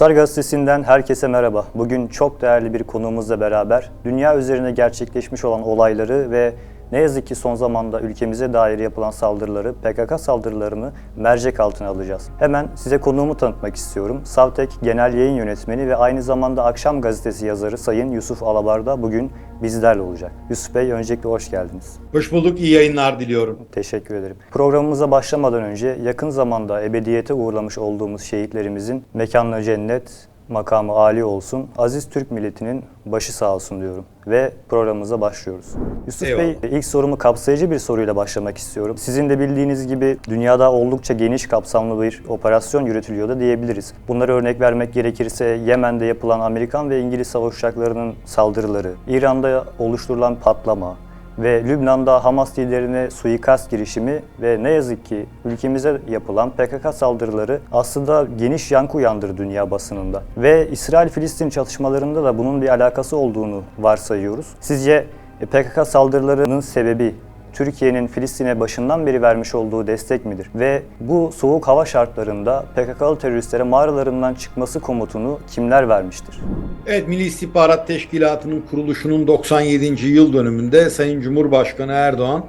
Star Gazetesi'nden herkese merhaba. Bugün çok değerli bir konuğumuzla beraber dünya üzerine gerçekleşmiş olan olayları ve ne yazık ki son zamanda ülkemize dair yapılan saldırıları, PKK saldırılarını mercek altına alacağız. Hemen size konuğumu tanıtmak istiyorum. Savtek Genel Yayın Yönetmeni ve aynı zamanda Akşam Gazetesi yazarı Sayın Yusuf Alabar da bugün bizlerle olacak. Yusuf Bey öncelikle hoş geldiniz. Hoş bulduk, iyi yayınlar diliyorum. Teşekkür ederim. Programımıza başlamadan önce yakın zamanda ebediyete uğurlamış olduğumuz şehitlerimizin mekanlı cennet, makamı âli olsun, aziz Türk milletinin başı sağ olsun diyorum. Ve programımıza başlıyoruz. Yusuf Eyvallah. Bey ilk sorumu kapsayıcı bir soruyla başlamak istiyorum. Sizin de bildiğiniz gibi dünyada oldukça geniş kapsamlı bir operasyon yürütülüyor da diyebiliriz. Bunlara örnek vermek gerekirse Yemen'de yapılan Amerikan ve İngiliz savaş uçaklarının saldırıları, İran'da oluşturulan patlama, ve Lübnan'da Hamas liderine suikast girişimi ve ne yazık ki ülkemize yapılan PKK saldırıları aslında geniş yankı uyandırdı dünya basınında. Ve İsrail-Filistin çatışmalarında da bunun bir alakası olduğunu varsayıyoruz. Sizce e, PKK saldırılarının sebebi Türkiye'nin Filistin'e başından beri vermiş olduğu destek midir? Ve bu soğuk hava şartlarında PKK'lı teröristlere mağaralarından çıkması komutunu kimler vermiştir? Evet, Milli İstihbarat Teşkilatı'nın kuruluşunun 97. yıl dönümünde Sayın Cumhurbaşkanı Erdoğan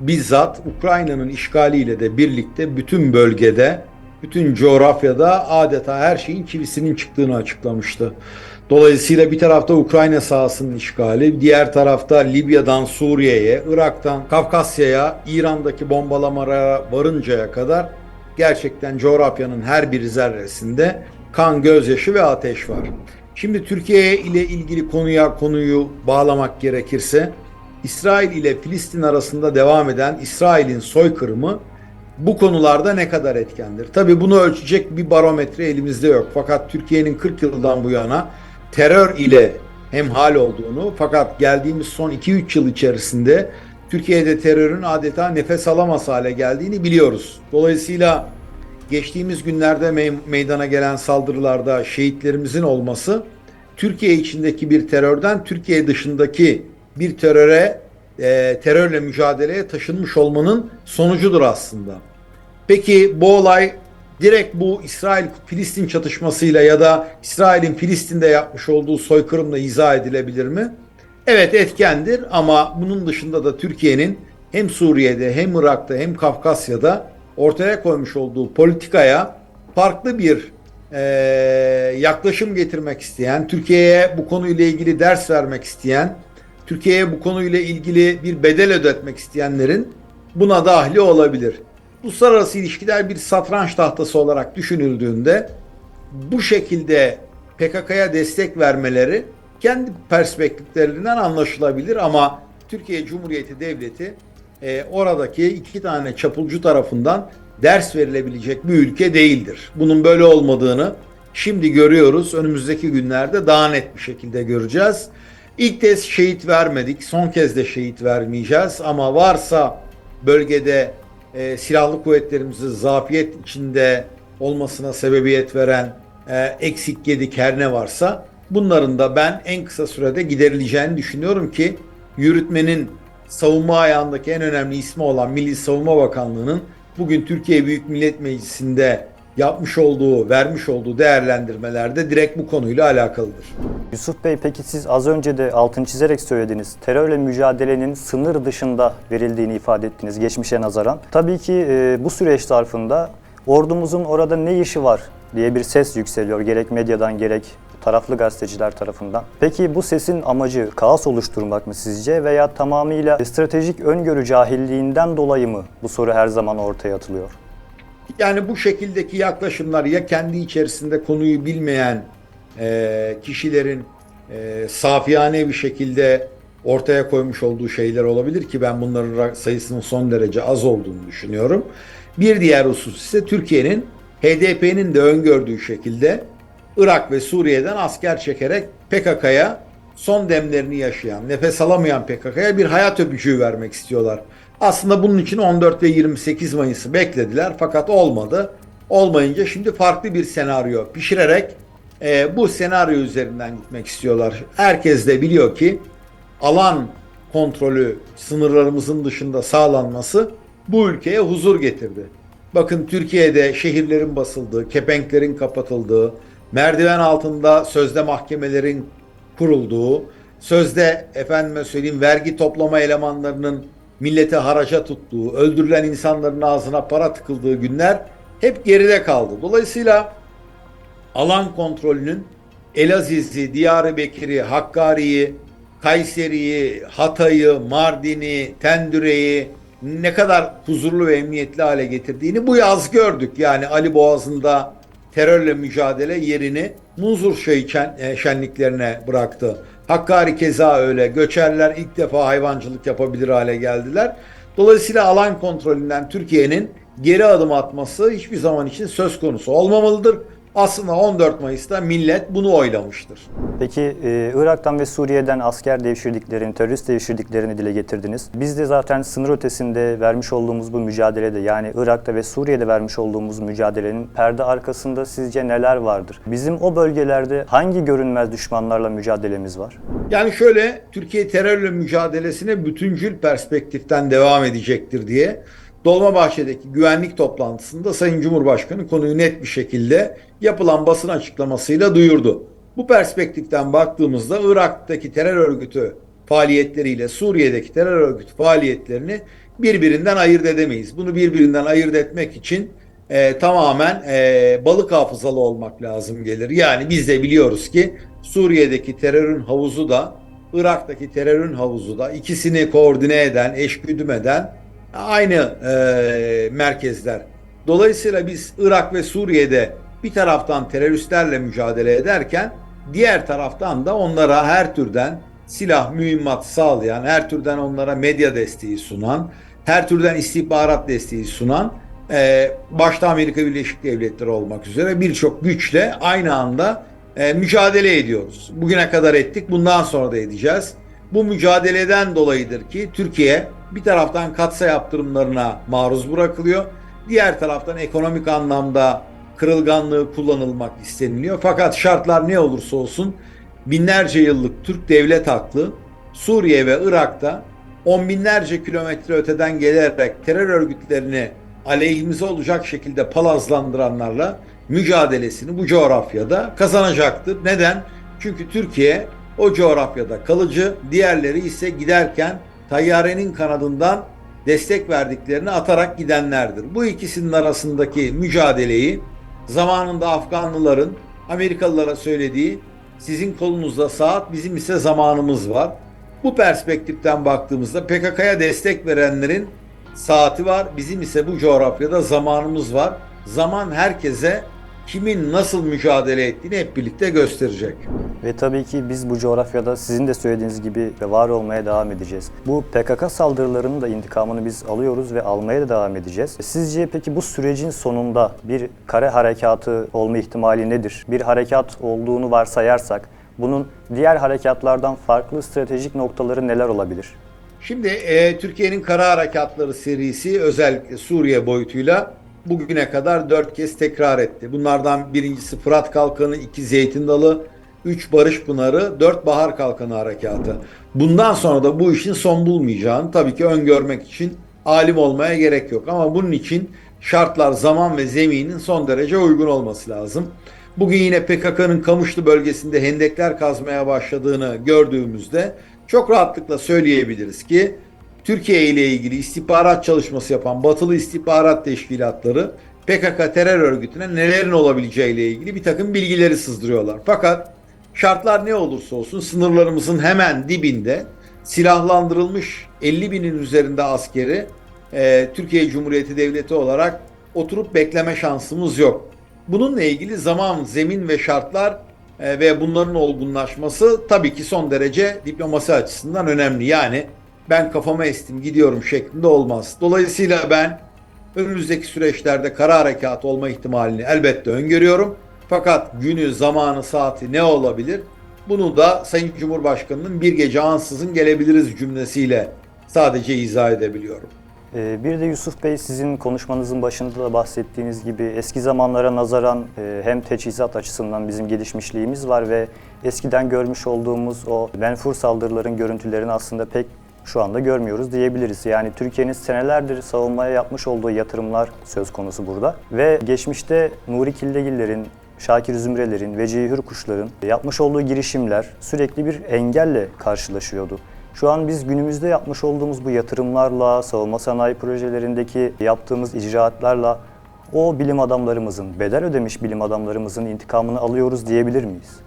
bizzat Ukrayna'nın işgaliyle de birlikte bütün bölgede, bütün coğrafyada adeta her şeyin çivisinin çıktığını açıklamıştı. Dolayısıyla bir tarafta Ukrayna sahasının işgali, diğer tarafta Libya'dan Suriye'ye, Irak'tan Kafkasya'ya, İran'daki bombalamalara varıncaya kadar gerçekten coğrafyanın her bir zerresinde kan, gözyaşı ve ateş var. Şimdi Türkiye ile ilgili konuya konuyu bağlamak gerekirse İsrail ile Filistin arasında devam eden İsrail'in soykırımı bu konularda ne kadar etkendir? Tabii bunu ölçecek bir barometre elimizde yok. Fakat Türkiye'nin 40 yıldan bu yana terör ile hemhal olduğunu fakat geldiğimiz son 2-3 yıl içerisinde Türkiye'de terörün adeta nefes alamaz hale geldiğini biliyoruz. Dolayısıyla geçtiğimiz günlerde me- meydana gelen saldırılarda şehitlerimizin olması Türkiye içindeki bir terörden Türkiye dışındaki bir teröre e, terörle mücadeleye taşınmış olmanın sonucudur aslında. Peki bu olay direkt bu İsrail-Filistin çatışmasıyla ya da İsrail'in Filistin'de yapmış olduğu soykırımla izah edilebilir mi? Evet etkendir ama bunun dışında da Türkiye'nin hem Suriye'de hem Irak'ta hem Kafkasya'da ortaya koymuş olduğu politikaya farklı bir eee, yaklaşım getirmek isteyen, Türkiye'ye bu konuyla ilgili ders vermek isteyen, Türkiye'ye bu konuyla ilgili bir bedel ödetmek isteyenlerin buna dahli olabilir. Uluslararası ilişkiler bir satranç tahtası olarak düşünüldüğünde bu şekilde PKK'ya destek vermeleri kendi perspektiflerinden anlaşılabilir ama Türkiye Cumhuriyeti Devleti e, oradaki iki tane çapulcu tarafından ders verilebilecek bir ülke değildir. Bunun böyle olmadığını şimdi görüyoruz. Önümüzdeki günlerde daha net bir şekilde göreceğiz. İlk kez şehit vermedik, son kez de şehit vermeyeceğiz ama varsa bölgede e, silahlı kuvvetlerimizi zafiyet içinde olmasına sebebiyet veren e, eksik gedik her ne varsa bunların da ben en kısa sürede giderileceğini düşünüyorum ki yürütmenin savunma ayağındaki en önemli ismi olan Milli Savunma Bakanlığı'nın bugün Türkiye Büyük Millet Meclisi'nde yapmış olduğu, vermiş olduğu değerlendirmelerde direkt bu konuyla alakalıdır. Yusuf Bey peki siz az önce de altını çizerek söylediniz. Terörle mücadelenin sınır dışında verildiğini ifade ettiniz geçmişe nazaran. Tabii ki e, bu süreç zarfında ordumuzun orada ne işi var diye bir ses yükseliyor gerek medyadan gerek taraflı gazeteciler tarafından. Peki bu sesin amacı kaos oluşturmak mı sizce veya tamamıyla stratejik öngörü cahilliğinden dolayı mı bu soru her zaman ortaya atılıyor? Yani bu şekildeki yaklaşımlar ya kendi içerisinde konuyu bilmeyen e, kişilerin e, safiyane bir şekilde ortaya koymuş olduğu şeyler olabilir ki ben bunların sayısının son derece az olduğunu düşünüyorum. Bir diğer husus ise Türkiye'nin HDP'nin de öngördüğü şekilde Irak ve Suriye'den asker çekerek PKK'ya son demlerini yaşayan, nefes alamayan PKK'ya bir hayat öpücüğü vermek istiyorlar. Aslında bunun için 14 ve 28 Mayıs'ı beklediler fakat olmadı. Olmayınca şimdi farklı bir senaryo pişirerek e, bu senaryo üzerinden gitmek istiyorlar. Herkes de biliyor ki alan kontrolü sınırlarımızın dışında sağlanması bu ülkeye huzur getirdi. Bakın Türkiye'de şehirlerin basıldığı, kepenklerin kapatıldığı, merdiven altında sözde mahkemelerin kurulduğu, sözde efendime söyleyeyim vergi toplama elemanlarının millete haraca tuttuğu, öldürülen insanların ağzına para tıkıldığı günler hep geride kaldı. Dolayısıyla alan kontrolünün Elaziz'i, Diyarbakır'ı, Hakkari'yi, Kayseri'yi, Hatay'ı, Mardin'i, Tendüre'yi ne kadar huzurlu ve emniyetli hale getirdiğini bu yaz gördük. Yani Ali Boğazı'nda terörle mücadele yerini Munzur şen- e, şenliklerine bıraktı. Hakkari keza öyle. Göçerler ilk defa hayvancılık yapabilir hale geldiler. Dolayısıyla alan kontrolünden Türkiye'nin geri adım atması hiçbir zaman için söz konusu olmamalıdır. Aslında 14 Mayıs'ta millet bunu oylamıştır. Peki e, Irak'tan ve Suriye'den asker devşirdiklerini, terörist devşirdiklerini dile getirdiniz. Biz de zaten sınır ötesinde vermiş olduğumuz bu mücadelede yani Irak'ta ve Suriye'de vermiş olduğumuz mücadelenin perde arkasında sizce neler vardır? Bizim o bölgelerde hangi görünmez düşmanlarla mücadelemiz var? Yani şöyle Türkiye terörle mücadelesine bütüncül perspektiften devam edecektir diye Dolmabahçe'deki güvenlik toplantısında Sayın Cumhurbaşkanı konuyu net bir şekilde yapılan basın açıklamasıyla duyurdu. Bu perspektiften baktığımızda Irak'taki terör örgütü faaliyetleriyle Suriye'deki terör örgütü faaliyetlerini birbirinden ayırt edemeyiz. Bunu birbirinden ayırt etmek için e, tamamen e, balık hafızalı olmak lazım gelir. Yani biz de biliyoruz ki Suriye'deki terörün havuzu da Irak'taki terörün havuzu da ikisini koordine eden, eşgüdüm eden aynı e, merkezler. Dolayısıyla biz Irak ve Suriye'de bir taraftan teröristlerle mücadele ederken diğer taraftan da onlara her türden silah, mühimmat sağlayan, her türden onlara medya desteği sunan, her türden istihbarat desteği sunan e, başta Amerika Birleşik Devletleri olmak üzere birçok güçle aynı anda e, mücadele ediyoruz. Bugüne kadar ettik, bundan sonra da edeceğiz. Bu mücadeleden dolayıdır ki Türkiye bir taraftan katsa yaptırımlarına maruz bırakılıyor. Diğer taraftan ekonomik anlamda kırılganlığı kullanılmak isteniliyor. Fakat şartlar ne olursa olsun binlerce yıllık Türk devlet aklı Suriye ve Irak'ta on binlerce kilometre öteden gelerek terör örgütlerini aleyhimize olacak şekilde palazlandıranlarla mücadelesini bu coğrafyada kazanacaktır. Neden? Çünkü Türkiye o coğrafyada kalıcı, diğerleri ise giderken tayyarenin kanadından destek verdiklerini atarak gidenlerdir. Bu ikisinin arasındaki mücadeleyi zamanında Afganlıların Amerikalılara söylediği sizin kolunuzda saat bizim ise zamanımız var. Bu perspektiften baktığımızda PKK'ya destek verenlerin saati var. Bizim ise bu coğrafyada zamanımız var. Zaman herkese kimin nasıl mücadele ettiğini hep birlikte gösterecek. Ve tabii ki biz bu coğrafyada sizin de söylediğiniz gibi var olmaya devam edeceğiz. Bu PKK saldırılarının da intikamını biz alıyoruz ve almaya da devam edeceğiz. Sizce peki bu sürecin sonunda bir kare harekatı olma ihtimali nedir? Bir harekat olduğunu varsayarsak bunun diğer harekatlardan farklı stratejik noktaları neler olabilir? Şimdi e, Türkiye'nin kara harekatları serisi özellikle Suriye boyutuyla bugüne kadar dört kez tekrar etti. Bunlardan birincisi Fırat Kalkanı, iki Zeytin Dalı, üç Barış Pınarı, dört Bahar Kalkanı harekatı. Bundan sonra da bu işin son bulmayacağını tabii ki öngörmek için alim olmaya gerek yok. Ama bunun için şartlar, zaman ve zeminin son derece uygun olması lazım. Bugün yine PKK'nın Kamışlı bölgesinde hendekler kazmaya başladığını gördüğümüzde çok rahatlıkla söyleyebiliriz ki Türkiye ile ilgili istihbarat çalışması yapan batılı istihbarat teşkilatları PKK terör örgütüne nelerin olabileceği ile ilgili bir takım bilgileri sızdırıyorlar. Fakat şartlar ne olursa olsun sınırlarımızın hemen dibinde silahlandırılmış 50 binin üzerinde askeri e, Türkiye Cumhuriyeti Devleti olarak oturup bekleme şansımız yok. Bununla ilgili zaman, zemin ve şartlar e, ve bunların olgunlaşması tabii ki son derece diplomasi açısından önemli. Yani ben kafama estim gidiyorum şeklinde olmaz. Dolayısıyla ben önümüzdeki süreçlerde kara harekat olma ihtimalini elbette öngörüyorum. Fakat günü, zamanı, saati ne olabilir? Bunu da Sayın Cumhurbaşkanı'nın bir gece ansızın gelebiliriz cümlesiyle sadece izah edebiliyorum. Ee, Bir de Yusuf Bey sizin konuşmanızın başında da bahsettiğiniz gibi eski zamanlara nazaran e, hem teçhizat açısından bizim gelişmişliğimiz var ve eskiden görmüş olduğumuz o menfur saldırıların görüntülerini aslında pek şu anda görmüyoruz diyebiliriz. Yani Türkiye'nin senelerdir savunmaya yapmış olduğu yatırımlar söz konusu burada ve geçmişte Nuri Killegillerin Şakir Zümreler'in, Vecihi Hürkuşlar'ın yapmış olduğu girişimler sürekli bir engelle karşılaşıyordu. Şu an biz günümüzde yapmış olduğumuz bu yatırımlarla, savunma sanayi projelerindeki yaptığımız icraatlarla o bilim adamlarımızın, bedel ödemiş bilim adamlarımızın intikamını alıyoruz diyebilir miyiz?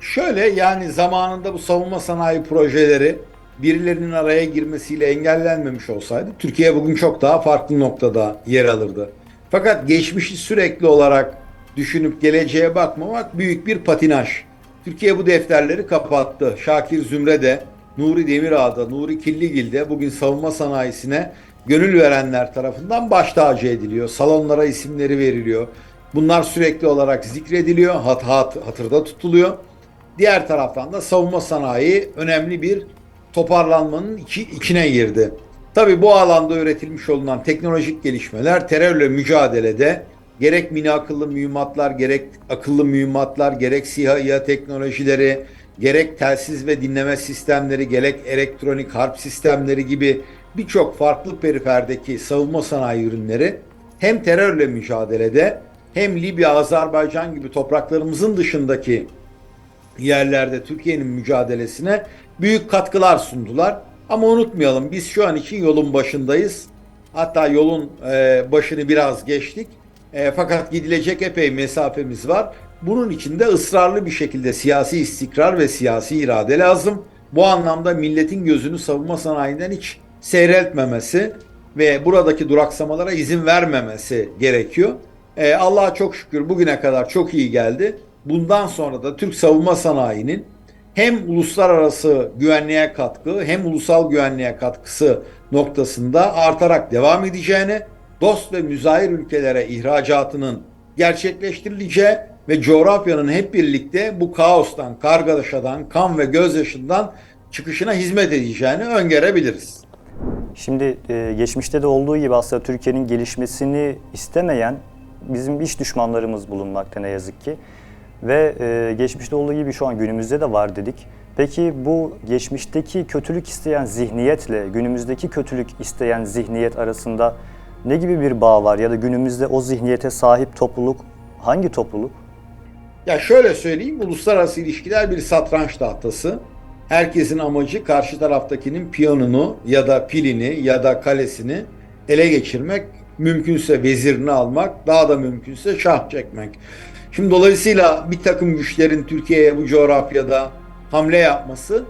Şöyle yani zamanında bu savunma sanayi projeleri birilerinin araya girmesiyle engellenmemiş olsaydı Türkiye bugün çok daha farklı noktada yer alırdı. Fakat geçmişi sürekli olarak düşünüp geleceğe bakmamak büyük bir patinaj. Türkiye bu defterleri kapattı. Şakir Zümre de, Nuri Demirağ'da, Nuri Killigil de bugün savunma sanayisine gönül verenler tarafından baş tacı ediliyor. Salonlara isimleri veriliyor. Bunlar sürekli olarak zikrediliyor, hat, hat, hatırda tutuluyor. Diğer taraftan da savunma sanayi önemli bir toparlanmanın içi, içine girdi. Tabii bu alanda üretilmiş olunan teknolojik gelişmeler terörle mücadelede gerek mini akıllı mühimmatlar, gerek akıllı mühimmatlar, gerek SİHA İHA teknolojileri, gerek telsiz ve dinleme sistemleri, gerek elektronik harp sistemleri gibi birçok farklı periferdeki savunma sanayi ürünleri hem terörle mücadelede hem Libya, Azerbaycan gibi topraklarımızın dışındaki yerlerde Türkiye'nin mücadelesine büyük katkılar sundular. Ama unutmayalım biz şu an için yolun başındayız. Hatta yolun e, başını biraz geçtik. E, fakat gidilecek epey mesafemiz var. Bunun için de ısrarlı bir şekilde siyasi istikrar ve siyasi irade lazım. Bu anlamda milletin gözünü savunma sanayinden hiç seyreltmemesi ve buradaki duraksamalara izin vermemesi gerekiyor. E, Allah'a çok şükür bugüne kadar çok iyi geldi. Bundan sonra da Türk savunma sanayinin hem uluslararası güvenliğe katkı hem ulusal güvenliğe katkısı noktasında artarak devam edeceğini, dost ve müzahir ülkelere ihracatının gerçekleştirileceği ve coğrafyanın hep birlikte bu kaostan, kargaşadan, kan ve gözyaşından çıkışına hizmet edeceğini öngörebiliriz. Şimdi e, geçmişte de olduğu gibi aslında Türkiye'nin gelişmesini istemeyen bizim iş düşmanlarımız bulunmakta ne yazık ki. Ve e, geçmişte olduğu gibi şu an günümüzde de var dedik. Peki bu geçmişteki kötülük isteyen zihniyetle günümüzdeki kötülük isteyen zihniyet arasında ne gibi bir bağ var ya da günümüzde o zihniyete sahip topluluk hangi topluluk? Ya şöyle söyleyeyim, uluslararası ilişkiler bir satranç tahtası. Herkesin amacı karşı taraftakinin piyonunu ya da pilini ya da kalesini ele geçirmek, mümkünse vezirini almak, daha da mümkünse şah çekmek. Şimdi dolayısıyla bir takım güçlerin Türkiye'ye bu coğrafyada hamle yapması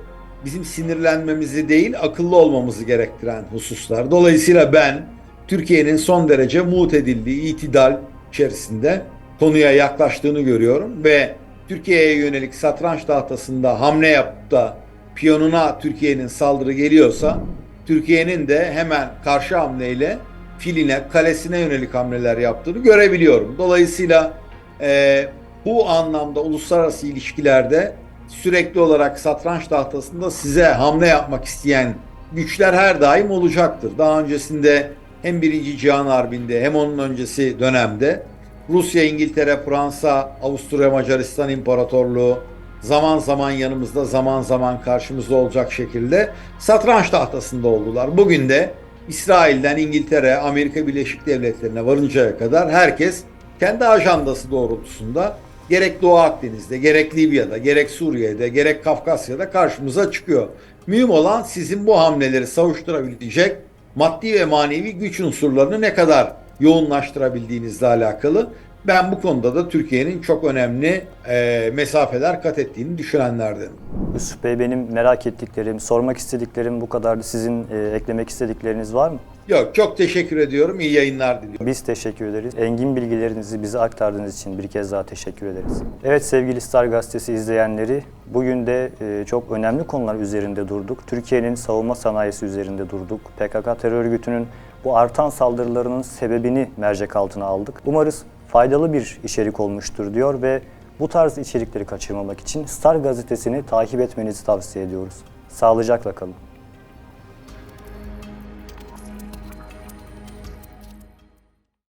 bizim sinirlenmemizi değil akıllı olmamızı gerektiren hususlar. Dolayısıyla ben Türkiye'nin son derece muut edildiği itidal içerisinde konuya yaklaştığını görüyorum ve Türkiye'ye yönelik satranç tahtasında hamle yapıp da piyonuna Türkiye'nin saldırı geliyorsa Türkiye'nin de hemen karşı hamleyle filine, kalesine yönelik hamleler yaptığını görebiliyorum. Dolayısıyla e, bu anlamda uluslararası ilişkilerde sürekli olarak satranç tahtasında size hamle yapmak isteyen güçler her daim olacaktır. Daha öncesinde hem Birinci Cihan Harbi'nde hem onun öncesi dönemde Rusya, İngiltere, Fransa, Avusturya, Macaristan İmparatorluğu zaman zaman yanımızda, zaman zaman karşımızda olacak şekilde satranç tahtasında oldular. Bugün de İsrail'den İngiltere, Amerika Birleşik Devletleri'ne varıncaya kadar herkes kendi ajandası doğrultusunda gerek Doğu Akdeniz'de, gerek Libya'da, gerek Suriye'de, gerek Kafkasya'da karşımıza çıkıyor. Mühim olan sizin bu hamleleri savuşturabilecek maddi ve manevi güç unsurlarını ne kadar yoğunlaştırabildiğinizle alakalı. Ben bu konuda da Türkiye'nin çok önemli e, mesafeler kat ettiğini düşünenlerdenim. Yusuf Bey benim merak ettiklerim, sormak istediklerim bu kadardı. Sizin e, eklemek istedikleriniz var mı? Yok çok teşekkür ediyorum. İyi yayınlar diliyorum. Biz teşekkür ederiz. Engin bilgilerinizi bize aktardığınız için bir kez daha teşekkür ederiz. Evet sevgili Star Gazetesi izleyenleri, bugün de e, çok önemli konular üzerinde durduk. Türkiye'nin savunma sanayisi üzerinde durduk. PKK terör örgütünün bu artan saldırılarının sebebini mercek altına aldık. Umarız faydalı bir içerik olmuştur diyor ve bu tarz içerikleri kaçırmamak için Star Gazetesi'ni takip etmenizi tavsiye ediyoruz. Sağlıcakla kalın.